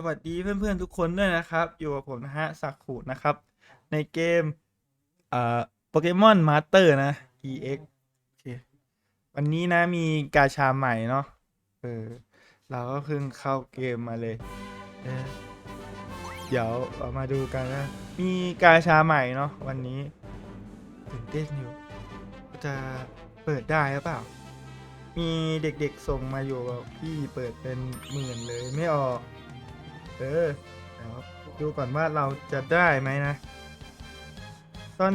สวัสดีเพื่อนๆทุกคนด้วยนะครับ อยู่กับผมนะฮะสักขุนะครับ ในเกมเอ่อโปเกมอนมาสเตอร์นะ EX โอเควันนี้นะมีกาชาใหม่เนาะเออเราก็เพิ่งเข้าเกมมาเลยเเดี๋ยวเรามาดูกันนะ มีกาชาใหม่เนาะวันนี้ตื่นเต้นอยู่ว่าจะเปิดได้หรือเปล่า มีเด็กๆส่งมาอยู่พี่เปิดเป็นหมื่นเลยไม่ออก เออเดี๋ยวดูก่อนว่าเราจะได้ไหมนะ ตอน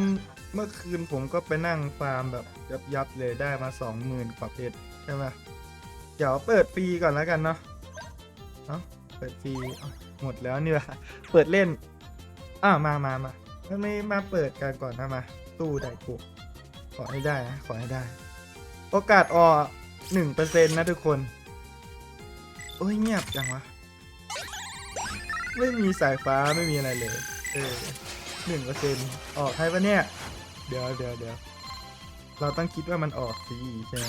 เมื่อคืนผมก็ไปนั่งฟาร์มแบบยับยับๆเลยได้มาสองหมื่นกว่าเพชรใช่ไหมเดี๋ยวเปิดฟรีก่อนแล้วกันเนาะเนาะเปิดฟรีหมดแล้วเนี่ยเปิดเล่นอ้าวมามามาไม่ไม่มาเปิดกันก่อนนะมา ตู้ได้ปุ๊ขอให้ได้นะขอให้ได้ โอกาสออหนึ่งเปอร์เซ็นต์นะทุกคน โอ้ยเงียบจังวะ ไม่มีสายฟ้าไม่มีอะไรเลย เออหนึ่งเปอร์เซ็นต์ออกให้ปะเนี่ย เดี๋ยวเดี๋ยวเดี๋ยวเราต้องคิดว่ามันออกสีใช่ไหม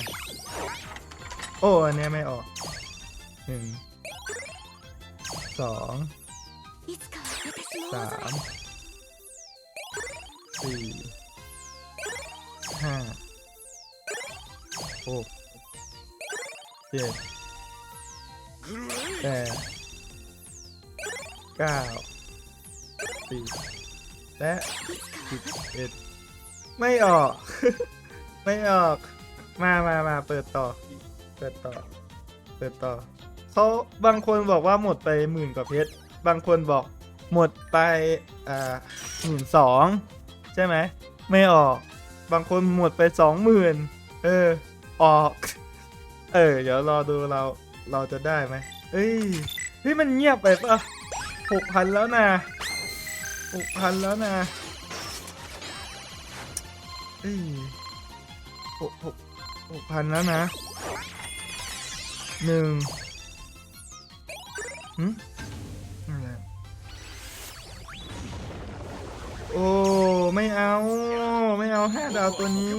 โอ้อันเนี้ยไม่ออกหนึ่งสองสามสี่ห้าหกเจ็ดแปด เก้าสิบและสิบเอ็ดไม่ออก ไม่ออก มามามาเปิดต่อ เปิดต่อ เปิดต่อเขาบางคนบอกว่าหมดไปหมื่นกว่าเพชร บางคนบอกหมดไปอ่าหมื่นสองใช่ไหม ไม่ออก บางคนหมดไปสองหมื่นเออ ออก เออ เดี๋ยวรอดูเรา เราจะได้ไหมเอ้ย เฮ้ย มันเงียบไปปะ หกพันแล้วนะหกพันแล้วนะเอ้ยหกหกหกพันแล้วนะหนึ่งหืมอะไรโอ้ ไม่เอา ไม่เอาห้าดาวตัวนี้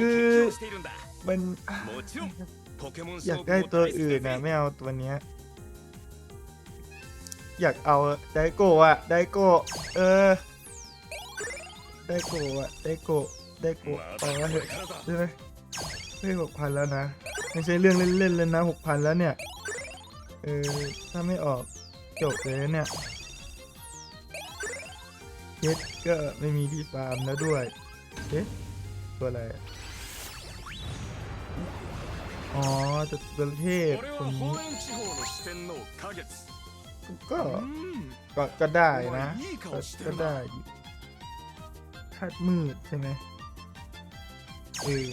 คือมันอยากได้ตัวอื่นนะไม่เอาตัวเนี้ย อยากเอาไดโกะอะไดโกะเออไดโกะอะไดโกะไดโกะเอาไว้เถอใช่ไหมเฮ้ยหกพันแล้วนะ ไม่ใช่เรื่องเล่นๆเลยนะหกพันแล้วเนี่ยเออถ้าไม่ออกจบเลยเนี่ยเพชรก็ไม่มีที่ฟาร์มแล้วด้วยเอ๊ตัวอะไรอ๋อจะเตัวเทพคนนี้ ก็ก็ก็ได้นะก็ได้ธาตุมืดใช่ไหมเออ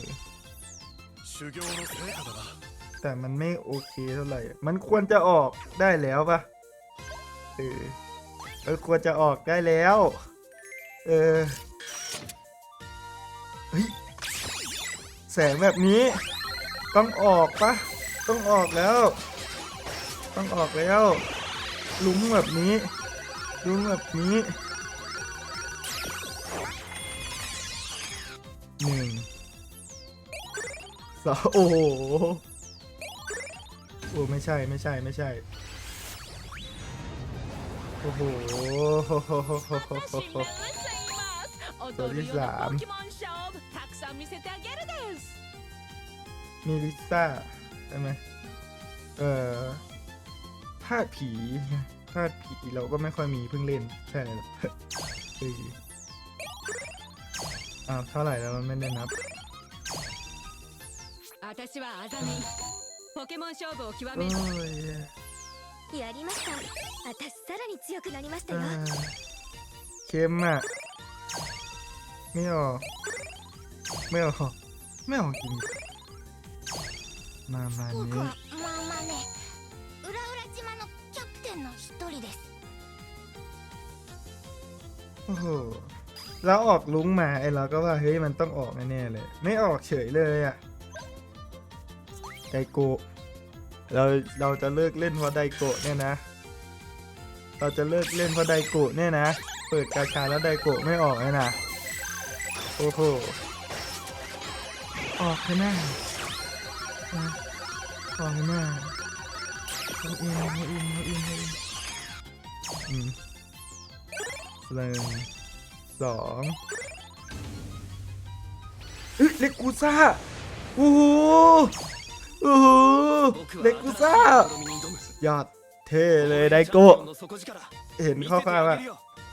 แต่มันไม่โอเคเท่าไหร่ มันควรจะออกได้แล้วปะเออมันควรจะออกได้แล้ว เออเฮ้ยแสงแบบนี้ต้องออกปะต้องออกแล้ว ต้องออกแล้ว ลุ้มแบบนี้ลุ้มแบบนี้หนึ่งสองโอ้โหอ้ไม่ใช่ไม่ใช่ไม่ใช่โอ้โหตัวที่สามมีลิซ่าใช่ไหมเออาตุผีธาตุผีเราก็ไม่ค่อยมีเพิ่งเล่น ใช่หรอ เฮ้ยอ้าวเท่าไหร่แล้วมันไม่ได้นับ 私はアザミンポケモン勝負を極 โอ้ め ย やりました私さらに強くなりました อ่า よ เค็มอ่ะ ไม่ออก ไม่ออก ไม่ออกจริง มามา 僕 นี้ ンの一人です โอ้โห แล้วออกลุ้งมาไอเราก็ว่าเฮ้ยมันต้องออกแน่ๆเลย ไม่ออกเฉยเลยอะไดโกะเราเราจะเลิกเล่นเพราะไดโกะเนี่ยนะ เราจะเลิกเล่นเพราะไดโกะเนี่ยนะ เปิดกาชาแล้วไดโกะไม่ออกเลยนะ โอ้โห ออกแค่หน้านะออกแค่หน้า โม อินโมอินโมอินโมอืมหนึ่งสองเอ้ยเลกูซ่าโอ้โหโอ้โหเลกูซ่ายอดเท่เลยไดโก้เห็นข้อความว่า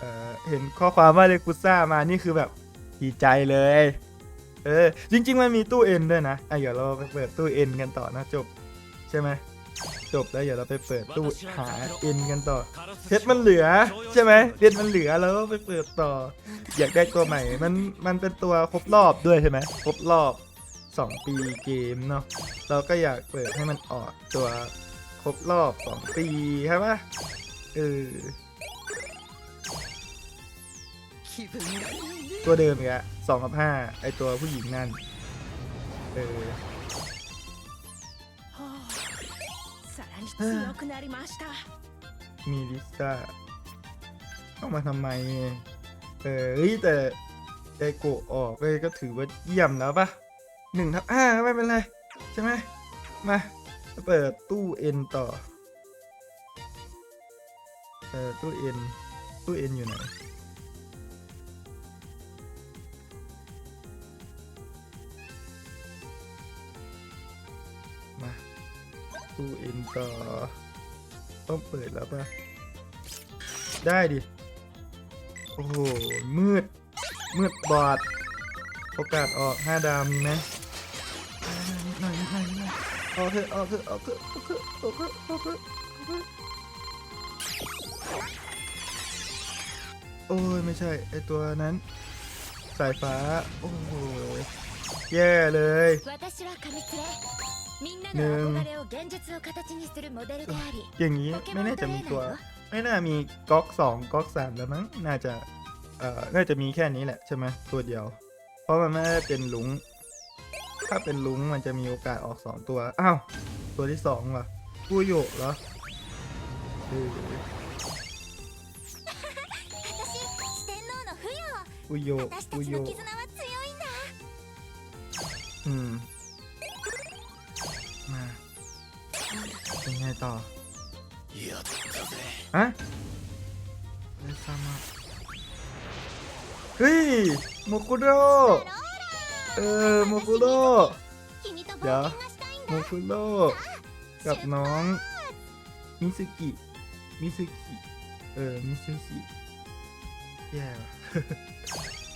เอ่อเห็นข้อความว่าเลกูซ่ามานี่คือแบบดีใจเลย เออ จริง ๆ มันมีตู้เอ็นด้วยนะอะเดี๋ยวเราไปเปิดตู้เอ็นกันต่อนะจบ ใช่ไหม จบแล้วเดี๋ยวเราไปเปิดตู้หาเอ็นกันต่อเพชรมันเหลือใช่ไหมเพชรมันเหลือแล้วก็ไปเปิดต่อ อยากได้ตัวใหม่ มันมันเป็นตัวครบรอบด้วยใช่ไหมครบรอบ 2 ปีเกมเนาะเราก็อยากเปิดให้มันออกตัวครบรอบ 2 ปีใช่ปะเออตัวเดิมอีกอะสองกับห้าไอตัวผู้หญิงนั่น เออ らに強くなりました มีลิซ่าเข้ามาทำไม เออเฮ้ยแต่ไดโกะออกเลยก็ถือว่าเยี่ยมแล้วปะหนึ่งทับห้าไม่เป็นไร ใช่ไหมมาเปิดตู้เอ็นต่อ เออตู้เอ็นตู้เอ็นอยู่ไหน ตู้เอ็นต่อ ต้องเปิดแล้วปะได้ดิ โอ้โห มืด มืดบอด โอกาสออกห้าดาวมีไหมหน่อยหน่อยหน่อยออกเถอะออกเถอะออกเถอะออกเถอะออกเถอะออกเถอะโอ้ย ไม่ใช่ ไอตัวนั้น สายฟ้า โอ้โห แย่เลยหนึ่งอย่างนี้ไม่น่าจะมีตัว ไม่น่ามีก๊อกสองก๊อกสามแล้วมั้งน่าจะเอ่อน่าจะมีแค่นี้แหละใช่ไหมตัวเดียว เพราะมันไม่ได้เป็นลุงถ้าเป็นลุงมันจะมีโอกาสออกสองตัวอ้าวตัวที่สองวะกู้โยกเหรอกูโยกูโย อืม มา เป็นไงต่อฮะเลสซามาเฮ้ยโมกุโดเออโมกุโดเดี๋ยวโมกุโดกับน้อง มิซุกิ มิซุกิ เออ มิซุกิแย่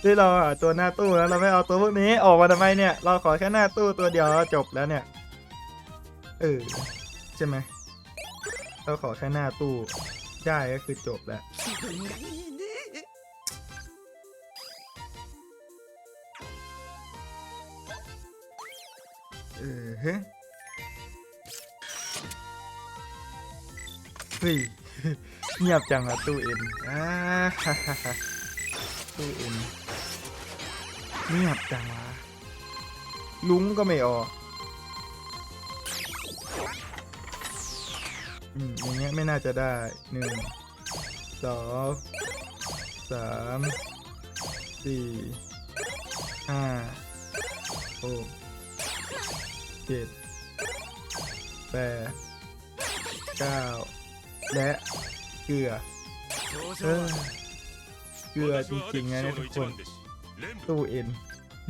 ที่เราหาตัวหน้าตู้แล้วเราไม่เอาตัวพวกนี้ออกมาทำไมเนี่ย เราขอแค่หน้าตู้ตัวเดียวจบแล้วเนี่ย เออใช่ไหมเราขอแค่หน้าตู้ได้ก็คือจบแล้วเออเฮ้ยเงียบจังอะตู้เอ็นอ่าฮ่าฮ่า ตู้เอ็นเงียบจังวะลุงก็ไม่ออกอืมอย่างเงี้ยไม่น่าจะได้หนึ่งสองสามสี่ห้าหกเจ็ดแปดเก้าและเกลือ頂เออ เกลือจริงๆนะทุกคนตู้เอ็น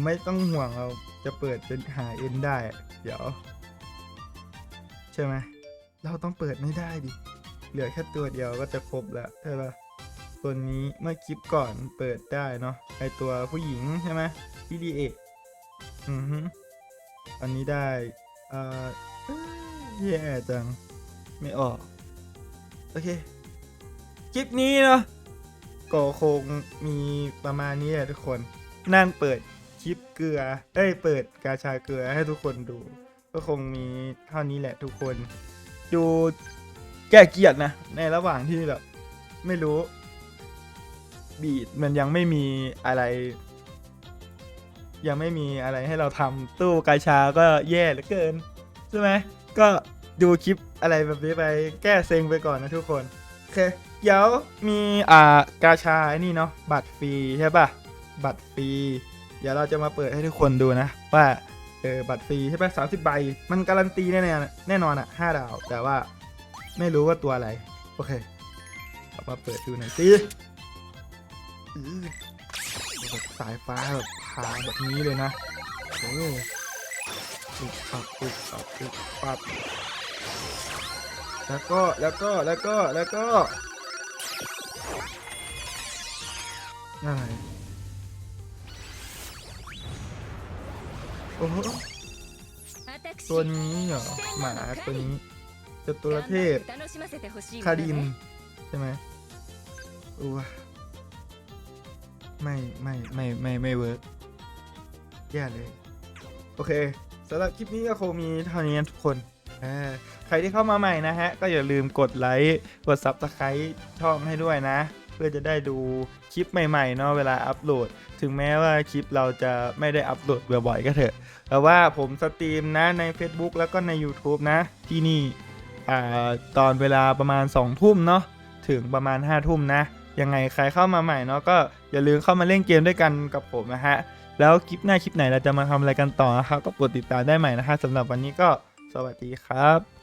ไม่ต้องห่วงเราจะเปิดเป็นหาเอ็นได้ เดี๋ยว ใช่ไหมเราต้องเปิดไม่ได้ดิ เหลือแค่ตัวเดียวก็จะครบแล้วใช่ปะตัวนี้เมื่อคลิปก่อนเปิดได้เนาะไอตัวผู้หญิงใช่ไหมพี่ดีเออือฮึอันนี้ได้เอ่อเอ้ยแย่จัง ไม่ออก โอเค คลิปนี้เนาะ ก็คงมีประมาณนี้แหละทุกคน นั่งเปิดคลิปเกลือ เอ้ย เปิดกาชาเกลือให้ทุกคนดู ก็คงมีเท่านี้แหละทุกคน ดูแก้เกียรตินะ ในระหว่างที่แบบ ไม่รู้ บีดมันยังไม่มีอะไร ยังไม่มีอะไรให้เราทำตู้กาชาก็แย่เหลือเกิน ใช่ไหม ก็ดูคลิปอะไรแบบนี้ไปแก้เซ็งไปก่อนนะทุกคน โอเค เดี๋ยวมีอ่ากาชาไอ้นี่เนาะบัตรฟรีใช่ป่ะ บัตรฟรี เดี๋ยวเราจะมาเปิดให้ทุกคนดูนะ ว่าเออบัตรฟรีใช่ป่ะสามสิบใบ มันการันตีแน่ๆแน่นอนอะห้าดาว แต่ว่าไม่รู้ว่าตัวอะไร โอเคเอามาเปิดดูหน่อยสิแบบสายฟ้าแบบผ่าแบบนี้เลยนะโอ้อุบปับอุบปับอุบปับแล้วก็แล้วก็แล้วก็แล้วก็ อะไร โอ้ตัวนี้เหเหรอหมาตัวนี้จะตัวเทพคาคาดินใช่ไหมอู้วไม่ไม่ไม่ไม่ไม่เวิร์กแย่เลย โอเคสำหรับคลิปนี้ก็คงมีเท่านี้นะทุกคนใครที่เข้ามาใหม่นะฮะ ก็อย่าลืมกดไลค์ กดซับสไคร b ์ช่องให้ด้วยนะ พื่อจะได้ดูคลิปใหม่ๆเนาะเวลาอัปโหลด ถึงแม้ว่าคลิปเราจะไม่ได้อัปโหลดบ่อยๆก็เถอะแต่ว่าผมสตรีมนะใน Facebook แล้วก็ใน YouTube นะที่นี่ตอนเวลาประมาณ 2 ทุ่มเนาะถึงประมาณ 5 ทุ่มนะ ยังไงใครเข้ามาใหม่เนาะก็อย่าลืมเข้ามาเล่นเกมด้วยกันกับผมนะฮะ แล้วคลิปหน้าคลิปไหนเราจะมาทำอะไรกันต่อนะครับก็กดติดตามได้ใหม่นะฮะสำหรับวันนี้ก็สวัสดีครับ